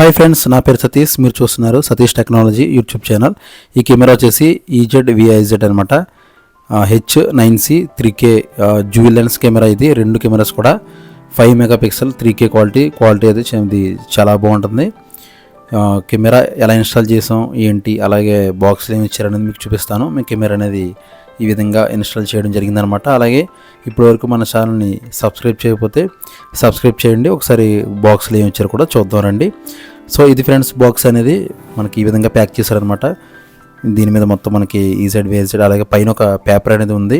Hi friends నా పేరు సతీష్. మీరు చూస్తున్నారు సతీష్ టెక్నాలజీ యూట్యూబ్ ఛానల్. ఈ కెమెరా వచ్చేసి ఈజెడ్ విఐజెడ్ అనమాట H nine C three K dual lens camera ఇది. రెండు కెమెరాస్ కూడా five mega pixel three K quality. Quality అయితే ఇది చాలా బాగుంటుంది. కెమెరా ఎలా ఇన్స్టాల్ చేసాం ఏంటి అలాగే బాక్స్లు ఏమి ఇచ్చారనేది మీకు చూపిస్తాను. మీ కెమెరా అనేది ఈ విధంగా ఇన్స్టాల్ చేయడం జరిగిందనమాట అలాగే ఇప్పటివరకు మన ఛానల్ని సబ్స్క్రైబ్ చేయకపోతే సబ్స్క్రైబ్ చేయండి. ఒకసారి బాక్స్లో ఏమి ఇచ్చారో కూడా చూద్దాం రండి. సో ఇది ఫ్రెండ్స్ బాక్స్ అనేది మనకి ఈ విధంగా ప్యాక్ చేశారనమాట దీని మీద మొత్తం మనకి ఈ సైడ్ వే సైడ్ అలాగే పైన ఒక పేపర్ అనేది ఉంది.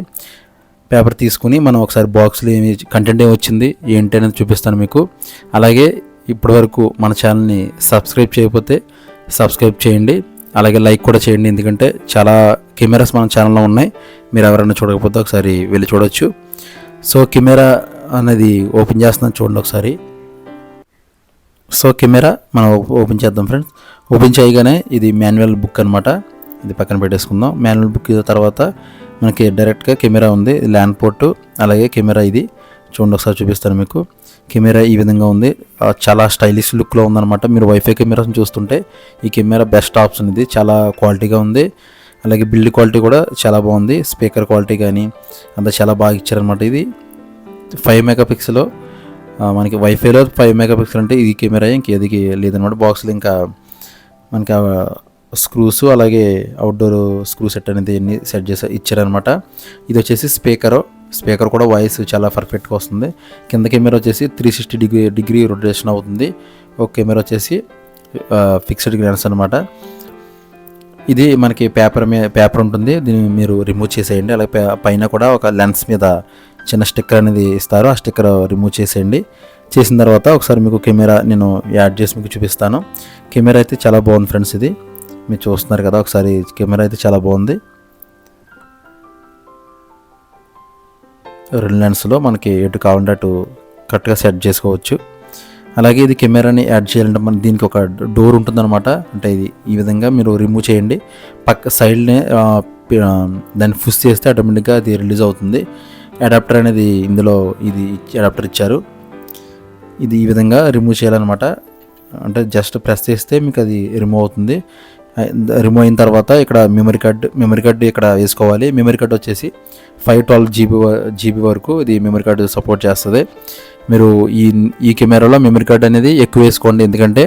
పేపర్ తీసుకుని మనం ఒకసారి బాక్స్లో ఏమి కంటెంట్ ఏమి వచ్చింది ఏంటి అనేది చూపిస్తాను మీకు. అలాగే ఇప్పటివరకు మన ఛానల్ని సబ్స్క్రైబ్ చేయకపోతే సబ్స్క్రైబ్ చేయండి. అలాగే లైక్ కూడా చేయండి ఎందుకంటే చాలా కెమెరాస్ మన ఛానల్లో ఉన్నాయి. మీరు ఎవరైనా చూడకపోతే ఒకసారి వెళ్ళి చూడొచ్చు. సో కెమెరా అనేది ఓపెన్ చేస్తున్నాను చూడండి ఒకసారి. సో కెమెరా మనం ఓపెన్ చేద్దాం ఫ్రెండ్స్. ఓపెన్ చేయగానే ఇది మాన్యువల్ బుక్ అనమాట ఇది పక్కన పెట్టేసుకుందాం. మాన్యువల్ బుక్ తర్వాత మనకి డైరెక్ట్గా కెమెరా ఉంది. Land port. అలాగే కెమెరా ఇది. చూడండి ఒకసారి చూపిస్తాను మీకు. కెమెరా ఈ విధంగా ఉంది. చాలా స్టైలిష్ లుక్లో ఉందన్నమాట. మీరు వైఫై కెమెరాస్ని చూస్తుంటే ఈ కెమెరా బెస్ట్ ఆప్షన్ ఇది. చాలా క్వాలిటీగా ఉంది. అలాగే బిల్డ్ క్వాలిటీ కూడా చాలా బాగుంది. స్పీకర్ క్వాలిటీ కానీ అంతా చాలా బాగా ఇచ్చారనమాట ఇది. ఫైవ్ మెగా పిక్సెల్ మనకి వైఫైలో ఫైవ్ మెగా పిక్సెల్ అంటే ఇది కెమెరా ఇంకేది లేదనమాట. బాక్స్లో ఇంకా మనకి స్క్రూస్ అలాగే అవుట్డోర్ స్క్రూ సెట్ అనేది అన్ని సెట్ చేసి ఇచ్చారనమాట. ఇది వచ్చేసి స్పీకరు స్పీకర్ కూడా వాయిస్ చాలా పర్ఫెక్ట్గా వస్తుంది. కింద కెమెరా వచ్చేసి three sixty degree degree rotation అవుతుంది. ఒక కెమెరా వచ్చేసి ఫిక్స్డ్ గ్లాన్స్ అనమాట. ఇది మనకి పేపర్ మీద పేపర్ ఉంటుంది. దీన్ని మీరు రిమూవ్ చేసేయండి. అలాగే పైన కూడా ఒక లెన్స్ మీద చిన్న స్టిక్కర్ అనేది ఇస్తారు. ఆ స్టిక్కర్ రిమూవ్ చేసేయండి. చేసిన తర్వాత ఒకసారి మీకు కెమెరా నేను యాడ్ చేసి మీకు చూపిస్తాను. కెమెరా అయితే చాలా బాగుంది ఫ్రెండ్స్ ఇది. మీరు చూస్తున్నారు కదా ఒకసారి కెమెరా అయితే చాలా బాగుంది. రెండు లెన్స్లో మనకి ఎటు కావాలంటే అటు కరెక్ట్గా సెట్ చేసుకోవచ్చు. అలాగే ఇది కెమెరాని యాడ్ చేయాలంటే మన దీనికి ఒక డోర్ ఉంటుందన్నమాట. అంటే ఇది ఈ విధంగా మీరు రిమూవ్ చేయండి. పక్క సైడ్నే దాన్ని పుష్ చేస్తే ఆటోమేటిక్గా అది రిలీజ్ అవుతుంది. అడాప్టర్ అనేది ఇందులో ఇది అడాప్టర్ ఇచ్చారు. ఇది ఈ విధంగా రిమూవ్ చేయాలన్నమాట. అంటే జస్ట్ ప్రెస్ చేస్తే మీకు అది రిమూవ్ అవుతుంది. రిమూవ్ అయిన తర్వాత ఇక్కడ మెమరీ కార్డ్ మెమరీ కార్డ్ ఇక్కడ వేసుకోవాలి. మెమరీ కార్డ్ వచ్చేసి ఫైవ్ ట్వెల్వ్ జీబీ జీబీ వరకు ఇది మెమరీ కార్డు సపోర్ట్ చేస్తుంది. మీరు ఈ ఈ కెమెరాలో మెమరీ కార్డ్ అనేది ఎక్కువ వేసుకోండి. ఎందుకంటే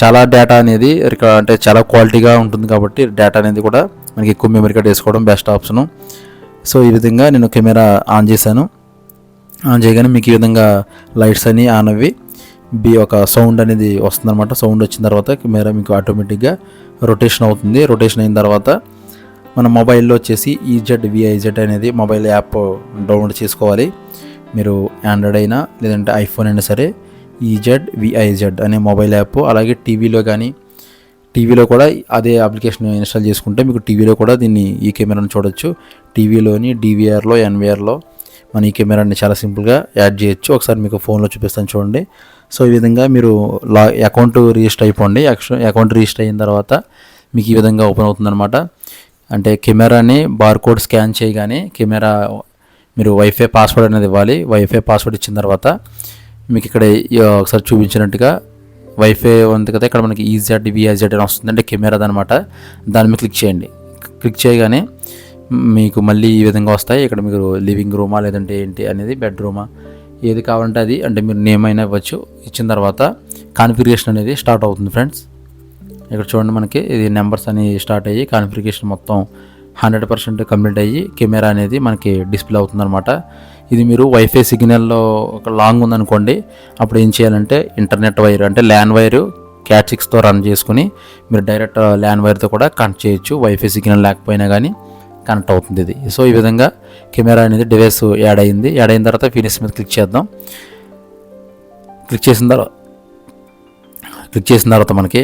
చాలా డేటా అనేది అంటే చాలా క్వాలిటీగా ఉంటుంది కాబట్టి డేటా అనేది కూడా మనకి ఎక్కువ మెమరీ కార్డ్ వేసుకోవడం బెస్ట్ ఆప్షను సో ఈ విధంగా నేను కెమెరా ఆన్ చేశాను. ఆన్ చేయగానే మీకు ఈ విధంగా లైట్స్ అని ఆన్ అవి బి ఒక సౌండ్ అనేది వస్తుందన్నమాట. సౌండ్ వచ్చిన తర్వాత కెమెరా మీకు ఆటోమేటిక్గా రొటేషన్ అవుతుంది. రొటేషన్ అయిన తర్వాత మన మొబైల్లో వచ్చేసి ఈజెడ్ విఐజెడ్ అనేది మొబైల్ యాప్ డౌన్లోడ్ చేసుకోవాలి. మీరు ఆండ్రాయిడ్ అయినా లేదంటే ఐఫోన్ అయినా సరే ఈజెడ్ విఐజెడ్ అనే మొబైల్ యాప్ అలాగే టీవీలో కానీ టీవీలో కూడా అదే అప్లికేషన్ ఇన్స్టాల్ చేసుకుంటే మీకు టీవీలో కూడా దీన్ని ఈ కెమెరాను చూడొచ్చు. టీవీలోని డివిఆర్లో ఎన్విఆర్లో మన ఈ కెమెరాని చాలా సింపుల్గా యాడ్ చేయొచ్చు. ఒకసారి మీకు ఫోన్లో చూపిస్తాను చూడండి. సో ఈ విధంగా మీరు లా అకౌంట్ రిజిస్టర్ అయిపోండి. అకౌంట్ రిజిస్టర్ అయిన తర్వాత మీకు ఈ విధంగా ఓపెన్ అవుతుందన్నమాట. అంటే కెమెరాని బార్కోడ్ స్కాన్ చేయగానే కెమెరా మీరు వైఫై పాస్వర్డ్ అనేది ఇవ్వాలి. వైఫై పాస్వర్డ్ ఇచ్చిన తర్వాత మీకు ఇక్కడ ఒకసారి చూపించినట్టుగా వైఫై ఉంది కదా ఇక్కడ మనకి ఈజెడ్ విఐజెడ్ అని వస్తుంది అంటే కెమెరా అనమాట దాని మీద క్లిక్ చేయండి. క్లిక్ చేయగానే మీకు మళ్ళీ ఈ విధంగా వస్తాయి. ఇక్కడ మీరు లివింగ్ రూమా లేదంటే ఏంటి అనేది బెడ్రూమా. ఏది కావాలంటే అది. అంటే మీరు నేమ్ అయినా ఇవ్వచ్చు. ఇచ్చిన తర్వాత కాన్ఫిగరేషన్ అనేది స్టార్ట్ అవుతుంది ఫ్రెండ్స్. ఇక్కడ చూడండి మనకి ఇది నెంబర్స్ అని స్టార్ట్ అయ్యి కాన్ఫిగరేషన్ మొత్తం హండ్రెడ్ పర్సెంట్ కంప్లీట్ అయ్యి కెమెరా అనేది మనకి డిస్ప్లే అవుతుందన్నమాట. ఇది మీరు వైఫై సిగ్నల్లో ఒక లాంగ్ ఉందనుకోండి. అప్పుడు ఏం చేయాలంటే ఇంటర్నెట్ వైర్ అంటే ల్యాన్ వైర్ క్యాట్ సిక్స్తో రన్ చేసుకుని మీరు డైరెక్ట్ ల్యాన్ వైర్తో కూడా కనెక్ట్ చేయొచ్చు. వైఫై సిగ్నల్ లేకపోయినా కానీ కనెక్ట్ అవుతుంది ఇది. సో ఈ విధంగా కెమెరా అనేది డివైస్ యాడ్ అయింది. యాడ్ అయిన తర్వాత ఫినిష్ మీద క్లిక్ చేద్దాం. క్లిక్ చేసిన తర్వాత క్లిక్ చేసిన తర్వాత మనకి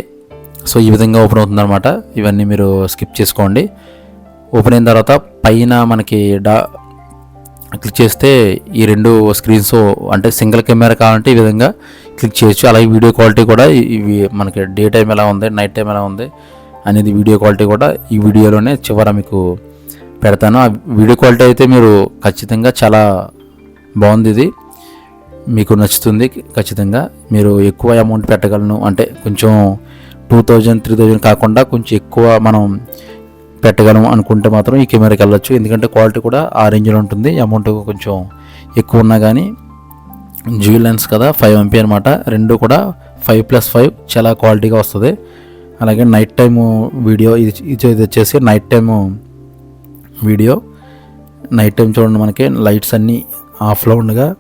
సో ఈ విధంగా ఓపెన్ అవుతుంది అనమాట ఇవన్నీ మీరు స్కిప్ చేసుకోండి. ఓపెన్ అయిన తర్వాత పైన మనకి డా క్లిక్ చేస్తే ఈ రెండు స్క్రీన్స్ అంటే సింగిల్ కెమెరా కావాలంటే ఈ విధంగా క్లిక్ చేయొచ్చు. అలాగే వీడియో క్వాలిటీ కూడా ఇవి మనకి డే టైం ఎలా ఉంది నైట్ టైం ఎలా ఉంది అనేది వీడియో క్వాలిటీ కూడా ఈ వీడియోలోనే చివర మీకు పెడతాను. ఆ వీడియో క్వాలిటీ అయితే మీరు ఖచ్చితంగా చాలా బాగుంది ఇది. మీకు నచ్చుతుంది ఖచ్చితంగా. మీరు ఎక్కువ అమౌంట్ పెట్టగలను. అంటే కొంచెం టూ థౌజండ్ త్రీ థౌజండ్ కాకుండా కొంచెం ఎక్కువ మనం పెట్టగలం అనుకుంటే మాత్రం ఈ కెమెరాకి వెళ్ళొచ్చు. ఎందుకంటే క్వాలిటీ కూడా ఆ రేంజ్లో ఉంటుంది. అమౌంట్ కొంచెం ఎక్కువ ఉన్నా కానీ జూ లెన్స్ కదా ఫైవ్ ఎంపీ అనమాట రెండు కూడా ఫైవ్ ప్లస్ ఫైవ్ చాలా క్వాలిటీగా వస్తుంది. అలాగే నైట్ టైము వీడియో ఇది ఇది వచ్చేసి night time video. Night time చూడండి మనకి లైట్స్ అన్నీ ఆఫ్లో ఉండగా